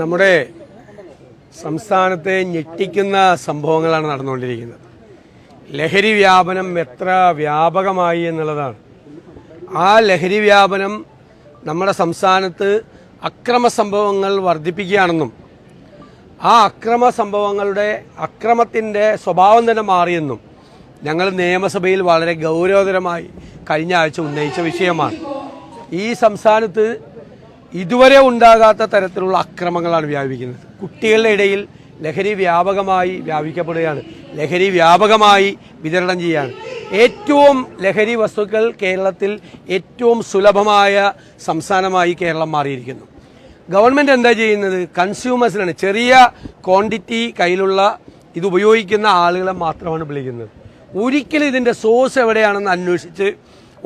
നമ്മുടെ സംസ്ഥാനത്തെ ഞെട്ടിക്കുന്ന സംഭവങ്ങളാണ് നടന്നുകൊണ്ടിരിക്കുന്നത്. ലഹരി വ്യാപനം എത്ര വ്യാപകമായി എന്നുള്ളതാണ്. ആ ലഹരി വ്യാപനം നമ്മുടെ സംസ്ഥാനത്ത് അക്രമ സംഭവങ്ങൾ വർദ്ധിപ്പിക്കുകയാണെന്നും ആ അക്രമ സംഭവങ്ങളുടെ അക്രമത്തിന്റെ സ്വഭാവം തന്നെ മാറിയെന്നും ഞങ്ങൾ നിയമസഭയിൽ വളരെ ഗൗരവതരമായി കഴിഞ്ഞ ആഴ്ച ഉന്നയിച്ച വിഷയമാണ്. ഈ സംസ്ഥാനത്ത് ഇതുവരെ ഉണ്ടാകാത്ത തരത്തിലുള്ള അക്രമങ്ങളാണ് വ്യാപിക്കുന്നത്. കുട്ടികളുടെ ഇടയിൽ ലഹരി വ്യാപകമായി വ്യാപിക്കപ്പെടുകയാണ്. ലഹരി വ്യാപകമായി വിതരണം ചെയ്യുകയാണ്. ഏറ്റവും ലഹരി വസ്തുക്കൾ കേരളത്തിൽ ഏറ്റവും സുലഭമായ സംസ്ഥാനമായി കേരളം മാറിയിരിക്കുന്നു. ഗവൺമെന്റ് എന്താ ചെയ്യുന്നത്? കൺസ്യൂമേഴ്സിനാണ്. ചെറിയ ക്വാണ്ടിറ്റി കയ്യിലുള്ള ഇത് ഉപയോഗിക്കുന്ന ആളുകളെ മാത്രമാണ് വിളിക്കുന്നത്. ഒരിക്കലും ഇതിന്റെ സോഴ്സ് എവിടെയാണെന്ന് അന്വേഷിച്ച്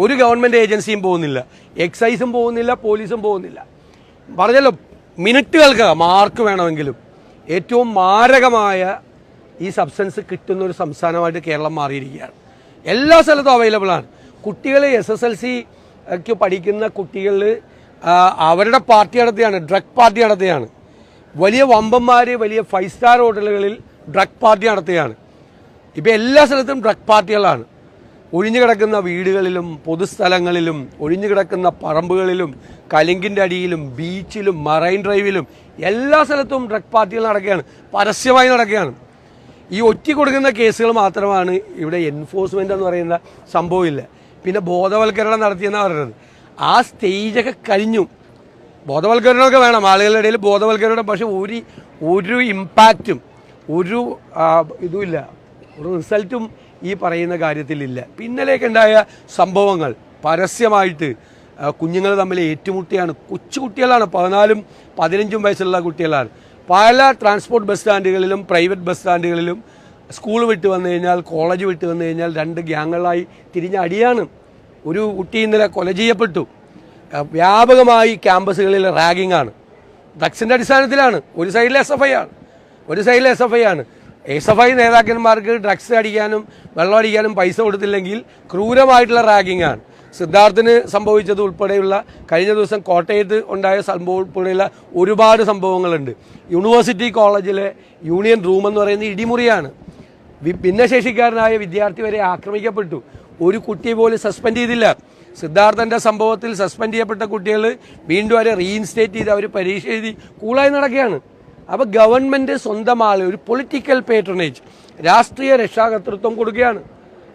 ഒരു ഗവൺമെന്റ് ഏജൻസിയും പോകുന്നില്ല. എക്സൈസും പോകുന്നില്ല പോലീസും പോകുന്നില്ല. പറഞ്ഞല്ലോ മിനിറ്റുകൾക്ക് മാർക്ക് വേണമെങ്കിലും. ഏറ്റവും മാരകമായ ഈ സബ്സ്റ്റൻസ് കിട്ടുന്ന ഒരു സംസ്ഥാനമായിട്ട് കേരളം മാറിയിരിക്കുകയാണ്. എല്ലാ സ്ഥലത്തും അവൈലബിൾ ആണ്. കുട്ടികൾ എസ് എസ് എൽ സിക്ക് പഠിക്കുന്ന കുട്ടികൾ അവരുടെ പാർട്ടി നടത്തുകയാണ് ഡ്രഗ് പാർട്ടി നടത്തുകയാണ് വലിയ വമ്പന്മാർ വലിയ ഫൈവ് സ്റ്റാർ ഹോട്ടലുകളിൽ ഡ്രഗ് പാർട്ടി നടത്തുകയാണ് ഇപ്പം എല്ലാ സ്ഥലത്തും ഡ്രഗ് പാർട്ടികളാണ് ഒഴിഞ്ഞു കിടക്കുന്ന വീടുകളിലും പൊതുസ്ഥലങ്ങളിലും ഒഴിഞ്ഞു കിടക്കുന്ന പറമ്പുകളിലും കലിങ്കിന്റെ അടിയിലും ബീച്ചിലും മറൈൻ ഡ്രൈവിലും എല്ലാ സ്ഥലത്തും ഡ്രഗ് പാർട്ടികൾ നടക്കുകയാണ്. പരസ്യമായി നടക്കുകയാണ്. ഈ ഒറ്റ കൊടുക്കുന്ന കേസുകൾ മാത്രമാണ് ഇവിടെ എൻഫോഴ്സ്മെന്റ് എന്ന് പറയുന്ന സംഭവമില്ല. പിന്നെ ബോധവൽക്കരണം നടത്തിയെന്നാണ് പറയുന്നത്. ആ സ്റ്റേജൊക്കെ കഴിഞ്ഞു. ബോധവൽക്കരണമൊക്കെ വേണം. ആളുകളുടെ ഇടയിൽ ബോധവൽക്കരണം പക്ഷേ ഒരു ഒരു ഇമ്പാക്റ്റും ഒരു ഇതുമില്ല. ഒരു റിസൾട്ടും ഈ പറയുന്ന കാര്യത്തിലില്ല പിന്നലേക്കുണ്ടായ സംഭവങ്ങൾ പരസ്യമായിട്ട് കുഞ്ഞുങ്ങൾ തമ്മിൽ ഏറ്റുമുട്ടിയാണ്. കൊച്ചു കുട്ടികളാണ് പതിനാലും പതിനഞ്ചും വയസ്സുള്ള കുട്ടികളാണ്. പല ട്രാൻസ്പോർട്ട് ബസ് സ്റ്റാൻഡുകളിലും പ്രൈവറ്റ് ബസ് സ്റ്റാൻഡുകളിലും സ്കൂൾ വിട്ട് വന്നു കഴിഞ്ഞാൽ കോളേജ് വിട്ട് വന്നു കഴിഞ്ഞാൽ രണ്ട് ഗ്യാങ്ങുകളായി തിരിഞ്ഞ അടിയാണ്. ഒരു കുട്ടി ഇന്നലെ കൊല ചെയ്യപ്പെട്ടു. വ്യാപകമായി ക്യാമ്പസുകളിൽ റാഗിംഗ് ആണ് ഡ്രഗ്സിന്റെ അടിസ്ഥാനത്തിലാണ്. ഒരു സൈഡിൽ എസ് എഫ് ഐ ആണ്. ഒരു സൈഡിൽ എസ് എഫ് ഐ ആണ്. എസ് എഫ് ഐ നേതാക്കന്മാർക്ക് ഡ്രഗ്സ് അടിക്കാനും വെള്ളം അടിക്കാനും പൈസ കൊടുത്തില്ലെങ്കിൽ ക്രൂരമായിട്ടുള്ള റാഗിംഗ് ആണ്. സിദ്ധാർത്ഥിന് സംഭവിച്ചത് ഉൾപ്പെടെയുള്ള കഴിഞ്ഞ ദിവസം കോട്ടയത്ത് ഉണ്ടായ സംഭവം ഉൾപ്പെടെയുള്ള ഒരുപാട് സംഭവങ്ങളുണ്ട്. യൂണിവേഴ്സിറ്റി കോളേജിലെ യൂണിയൻ റൂം എന്ന് പറയുന്നത് ഇടിമുറിയാണ്. ഭിന്നശേഷിക്കാരനായ വിദ്യാർത്ഥി വരെ ആക്രമിക്കപ്പെട്ടു. ഒരു കുട്ടിയെ പോലും സസ്പെൻഡ് ചെയ്തില്ല. സിദ്ധാർത്ഥന്റെ സംഭവത്തിൽ സസ്പെൻഡ് ചെയ്യപ്പെട്ട കുട്ടികൾ വീണ്ടും അവരെ റീഇൻസ്റ്റേറ്റ് ചെയ്ത് അവർ പരീക്ഷ എഴുതി കൂളായി നടക്കുകയാണ്. അപ്പോൾ ഗവൺമെന്റ് സ്വന്തമായ ഒരു പൊളിറ്റിക്കൽ പേട്രണേജ് രാഷ്ട്രീയ രക്ഷാകർത്തൃത്വം കൊടുക്കുകയാണ്.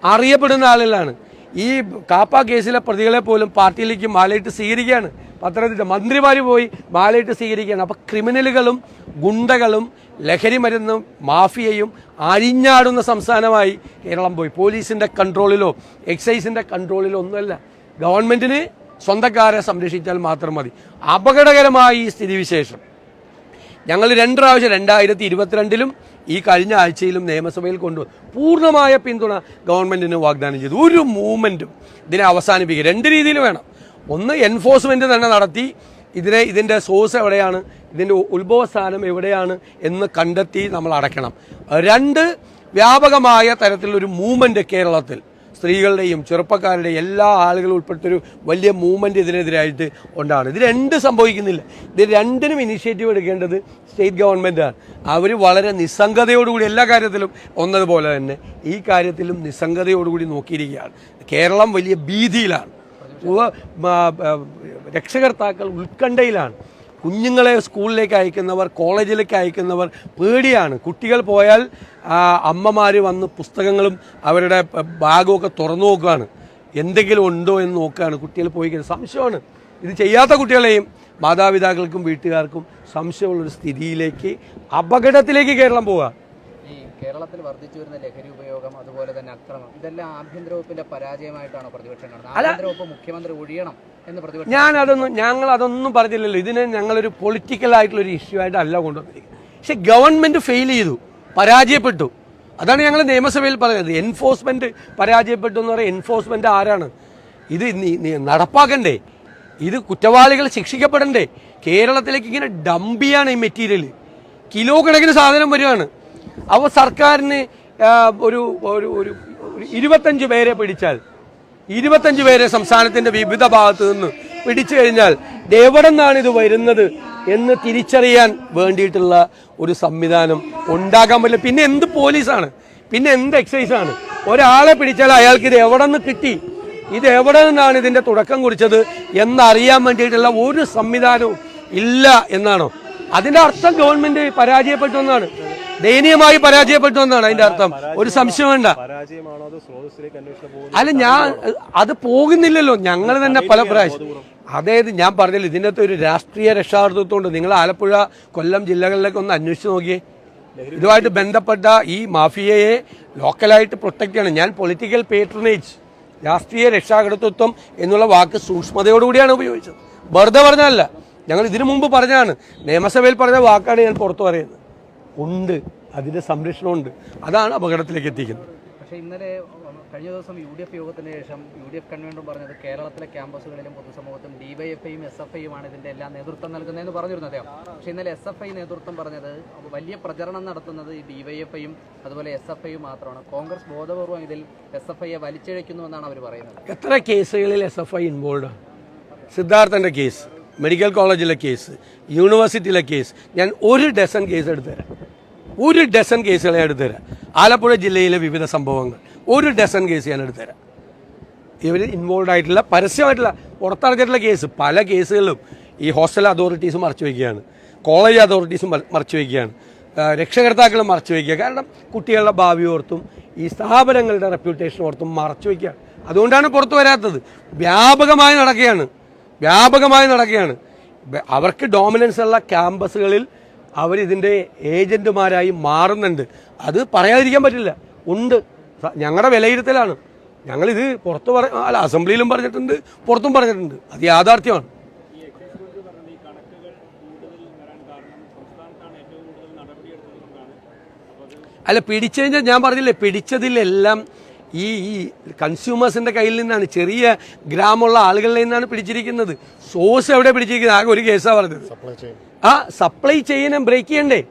അറിയപ്പെടുന്ന ആളുകളാണ് ഈ കാപ്പ കേസിലെ പ്രതികളെ പോലും പാർട്ടിയിലേക്ക് മാലയിട്ട് സ്വീകരിക്കുകയാണ്. പത്തനംതിട്ട മന്ത്രിമാർ പോയി മാലയിട്ട് സ്വീകരിക്കുകയാണ്. അപ്പോൾ ക്രിമിനലുകളും ഗുണ്ടകളും ലഹരി മരുന്നും മാഫിയയും അഴിഞ്ഞാടുന്ന സംസ്ഥാനമായി കേരളം പോയി. പോലീസിന്റെ കൺട്രോളിലോ എക്സൈസിന്റെ കൺട്രോളിലോ ഒന്നുമല്ല. ഗവൺമെന്റിന് സ്വന്തക്കാരെ സംരക്ഷിച്ചാൽ മാത്രം മതി. അപകടകരമായ ഈ സ്ഥിതിവിശേഷം. ഞങ്ങൾ രണ്ട് പ്രാവശ്യം രണ്ടായിരത്തി ഇരുപത്തിരണ്ടിലും ഈ കഴിഞ്ഞ ആഴ്ചയിലും നിയമസഭയിൽ കൊണ്ടുവന്നു പൂർണമായ പിന്തുണ ഗവൺമെന്റിന് വാഗ്ദാനം ചെയ്തു. ഒരു മൂവ്മെന്റും ഇതിനെ അവസാനിപ്പിക്കുക. രണ്ട് രീതിയിൽ വേണം. ഒന്ന് എൻഫോഴ്സ്മെന്റ് തന്നെ നടത്തി ഇതിനെ ഇതിന്റെ സോഴ്സ് എവിടെയാണ് ഇതിന്റെ ഉത്ഭവസ്ഥാനം എവിടെയാണ് എന്ന് കണ്ടെത്തി നമ്മൾ അടയ്ക്കണം. രണ്ട് വ്യാപകമായ തരത്തിലൊരു മൂവ്മെന്റ് കേരളത്തിൽ സ്ത്രീകളുടെയും ചെറുപ്പക്കാരുടെയും എല്ലാ ആളുകളും ഉൾപ്പെട്ടൊരു വലിയ മൂവ്മെന്റ് ഇതിനെതിരായിട്ട് ഉണ്ടാണ്. ഇത് രണ്ട് സംഭവിക്കുന്നില്ല. ഇത് രണ്ടിനും ഇനിഷ്യേറ്റീവ് എടുക്കേണ്ടത് സ്റ്റേറ്റ് ഗവൺമെന്റാണ് അവർ വളരെ നിസ്സംഗതയോടുകൂടി എല്ലാ കാര്യത്തിലും ഒന്നതുപോലെ തന്നെ ഈ കാര്യത്തിലും നിസ്സംഗതയോടുകൂടി നോക്കിയിരിക്കുകയാണ്. കേരളം വലിയ ഭീതിയിലാണ്. രക്ഷകർത്താക്കൾ ഉത്കണ്ഠയിലാണ്. കുഞ്ഞുങ്ങളെ സ്കൂളിലേക്ക് അയക്കുന്നവർ കോളേജിലേക്ക് അയക്കുന്നവർ പേടിയാണ്. കുട്ടികൾ പോയാൽ അമ്മമാർ വന്ന് പുസ്തകങ്ങളും അവരുടെ ബാഗുമൊക്കെ തുറന്നു നോക്കുകയാണ്. എന്തെങ്കിലും ഉണ്ടോ എന്ന് നോക്കുകയാണ്. കുട്ടികൾ പോയി സംശയമാണ്. ഇത് ചെയ്യാത്ത കുട്ടികളെയും മാതാപിതാക്കൾക്കും വീട്ടുകാർക്കും സംശയമുള്ളൊരു സ്ഥിതിയിലേക്ക് അപകടത്തിലേക്ക് കേരളം പോവുക. കേരളത്തിൽ വർദ്ധിച്ചു വരുന്ന ലഹരി ഉപയോഗം അതുപോലെ തന്നെ അക്രമം ഇതെല്ലാം ആഭ്യന്തര വകുപ്പിന്റെ പരാജയമായിട്ടാണോ പ്രതിപക്ഷം കാണുന്നത് ആഭ്യന്തര വകുപ്പ് മുഖ്യമന്ത്രി ഒഴിയണം എന്ന് പ്രതിപക്ഷം ഞാൻ അതൊന്നും ഞങ്ങൾ അതൊന്നും പറഞ്ഞില്ലല്ലോ. ഇതിനെ ഞങ്ങളൊരു പൊളിറ്റിക്കൽ ആയിട്ടുള്ള ഒരു ഇഷ്യൂ ആയിട്ടല്ല കൊണ്ടുവന്നിരിക്കുന്നത്. പക്ഷെ ഗവൺമെന്റ് ഫെയിൽ ചെയ്തു പരാജയപ്പെട്ടു. അതാണ് ഞങ്ങൾ നിയമസഭയിൽ പറയുന്നത്. എൻഫോഴ്സ്മെന്റ് പരാജയപ്പെട്ടു എന്ന് പറയുന്നത് എൻഫോഴ്സ്മെന്റ് ആരാണ്? ഇത് നടപ്പാക്കണ്ടേ. ഇത് കുറ്റവാളികൾ ശിക്ഷിക്കപ്പെടണ്ടേ. കേരളത്തിലേക്ക് ഇങ്ങനെ ഡംപ് ചെയ്യാണ് ഈ മെറ്റീരിയൽ കിലോ കണക്കിന് സാധനം വരികയാണ് അപ്പോൾ സർക്കാരിന് ഒരു ഒരു ഒരു ഇരുപത്തഞ്ച് പേരെ പിടിച്ചാൽ ഇരുപത്തഞ്ച് പേരെ സംസ്ഥാനത്തിന്റെ വിവിധ ഭാഗത്തു നിന്ന് പിടിച്ചു കഴിഞ്ഞാൽ എവിടെ നിന്നാണ് ഇത് വരുന്നത് എന്ന് തിരിച്ചറിയാൻ വേണ്ടിയിട്ടുള്ള ഒരു സംവിധാനം ഉണ്ടാകാൻ പറ്റില്ല. പിന്നെ എന്ത് പോലീസാണ്? പിന്നെ എന്ത് എക്സൈസ് ആണ്? ഒരാളെ പിടിച്ചാൽ അയാൾക്ക് ഇത് എവിടെ നിന്ന് കിട്ടി? ഇത് എവിടെ നിന്നാണ് ഇതിന്റെ തുടക്കം കുറിച്ചത് എന്നറിയാൻ വേണ്ടിയിട്ടുള്ള ഒരു സംവിധാനവും ഇല്ല എന്നാണോ? അതിന്റെ അർത്ഥം ഗവൺമെന്റ് പരാജയപ്പെട്ടു എന്നാണ്. ദയനീയമായി പരാജയപ്പെട്ടു എന്നാണ് അതിന്റെ അർത്ഥം. ഒരു സംശയം വേണ്ട. അല്ല ഞാൻ അത് പോകുന്നില്ലല്ലോ. ഞങ്ങൾ തന്നെ പല പ്രാവശ്യം. അതായത് ഞാൻ പറഞ്ഞില്ല ഇതിനകത്ത് ഒരു രാഷ്ട്രീയ രക്ഷാകർതൃത്വമുണ്ട്. നിങ്ങൾ ആലപ്പുഴ കൊല്ലം ജില്ലകളിലേക്ക് ഒന്ന് അന്വേഷിച്ച് നോക്കിയേ. ഇതുമായിട്ട് ബന്ധപ്പെട്ട ഈ മാഫിയയെ ലോക്കലായിട്ട് പ്രൊട്ടക്ട് ചെയ്യണം. ഞാൻ പൊളിറ്റിക്കൽ പേട്രണേജ് രാഷ്ട്രീയ രക്ഷാകർത്തൃത്വം എന്നുള്ള വാക്ക് സൂക്ഷ്മതയോടുകൂടിയാണ് ഉപയോഗിച്ചത്. വെറുതെ പറഞ്ഞതല്ല. ഞങ്ങൾ ഇതിനു മുമ്പ് പറഞ്ഞതാണ്. നിയമസഭയിൽ പറഞ്ഞ വാക്കാണ് ഞാൻ പുറത്തു പറയുന്നത്. ഉണ്ട്. അതിന്റെ സംരക്ഷണമുണ്ട്. അതാണ് അപകടത്തിലേക്ക് എത്തിക്കുന്നത്. പക്ഷേ ഇന്നലെ കഴിഞ്ഞ ദിവസം യു ഡി എഫ് യോഗത്തിന് ശേഷം യു ഡി എഫ് കൺവീനർ പറഞ്ഞത് കേരളത്തിലെ ക്യാമ്പസുകളിലും പൊതുസമൂഹത്തും ഡിവൈഎഫ്ഐയും എസ് എഫ് ഐയുമാണ് ഇതിന്റെ എല്ലാം നേതൃത്വം നൽകുന്നതെന്ന് പറഞ്ഞിരുന്നു അദ്ദേഹം. പക്ഷേ ഇന്നലെ എസ് എഫ് ഐ നേതൃത്വം പറഞ്ഞത് വലിയ പ്രചരണം നടത്തുന്നത് ഈ ഡിവൈഎഫ്ഐയും അതുപോലെ എസ് എഫ് ഐയും മാത്രമാണ്. കോൺഗ്രസ് ബോധപൂർവം ഇതിൽ എസ് എഫ് ഐയെ വലിച്ചിഴയ്ക്കുന്നുവെന്നാണ് അവർ പറയുന്നത്. എത്ര കേസുകളിൽ എസ് എഫ് ഐ ഇൻവോൾവ് സിദ്ധാർത്ഥന്റെ കേസ് മെഡിക്കൽ കോളേജിലെ കേസ് യൂണിവേഴ്സിറ്റിയിലെ കേസ്. ഞാൻ ഒരു ഡസൻ കേസ് എടുത്തുതരാം. ഒരു ഡസൻ ഞാൻ എടുത്തുതരാം ആലപ്പുഴ ജില്ലയിലെ വിവിധ സംഭവങ്ങൾ. ഒരു ഡസൻ കേസ് ഞാൻ എടുത്തുതരാം ഇവർ ഇൻവോൾവ് ആയിട്ടുള്ള പരസ്യമായിട്ടുള്ള പുറത്തിറക്കിയിട്ടുള്ള കേസ്. പല കേസുകളിലും ഈ ഹോസ്റ്റൽ അതോറിറ്റീസ് മറച്ചു വയ്ക്കുകയാണ് കോളേജ് അതോറിറ്റീസും മറ- മറച്ചു വയ്ക്കുകയാണ് രക്ഷകർത്താക്കളും മറച്ചു വയ്ക്കുക കാരണം കുട്ടികളുടെ ഭാവി ഓർത്തും ഈ സ്ഥാപനങ്ങളുടെ റെപ്യൂട്ടേഷൻ ഓർത്തും മറച്ചു വയ്ക്കുകയാണ് അതുകൊണ്ടാണ് പുറത്തു വരാത്തത്. വ്യാപകമായി നടക്കുകയാണ്. വ്യാപകമായി നടക്കുകയാണ്. അവർക്ക് ഡോമിനൻസ് ഉള്ള ക്യാമ്പസുകളിൽ അവരിതിന്റെ ഏജന്റുമാരായി മാറുന്നുണ്ട്. അത് പറയാതിരിക്കാൻ പറ്റില്ല. ഉണ്ട്. ഞങ്ങളുടെ വിലയിരുത്തലാണ്. ഞങ്ങളിത് പുറത്ത് പറ അല്ല അസംബ്ലിയിലും പറഞ്ഞിട്ടുണ്ട് പുറത്തും പറഞ്ഞിട്ടുണ്ട്. അത് യാഥാർത്ഥ്യമാണ്. അല്ല പിടിച്ചു കഴിഞ്ഞാൽ ഞാൻ പറഞ്ഞില്ലേ പിടിച്ചതിലെല്ലാം ഈ ഈ കൺസ്യൂമേഴ്സിന്റെ കയ്യിൽ നിന്നാണ് ചെറിയ ഗ്രാമമുള്ള ആളുകളിൽ നിന്നാണ് പിടിച്ചിരിക്കുന്നത്. സോഴ്സ് എവിടെ പിടിച്ചിരിക്കുന്നത്? ആകെ ഒരു കേസാണ് പറഞ്ഞത്. ആ സപ്ലൈ ചെയിനെ ബ്രേക്ക് ചെയ്യണ്ടേ?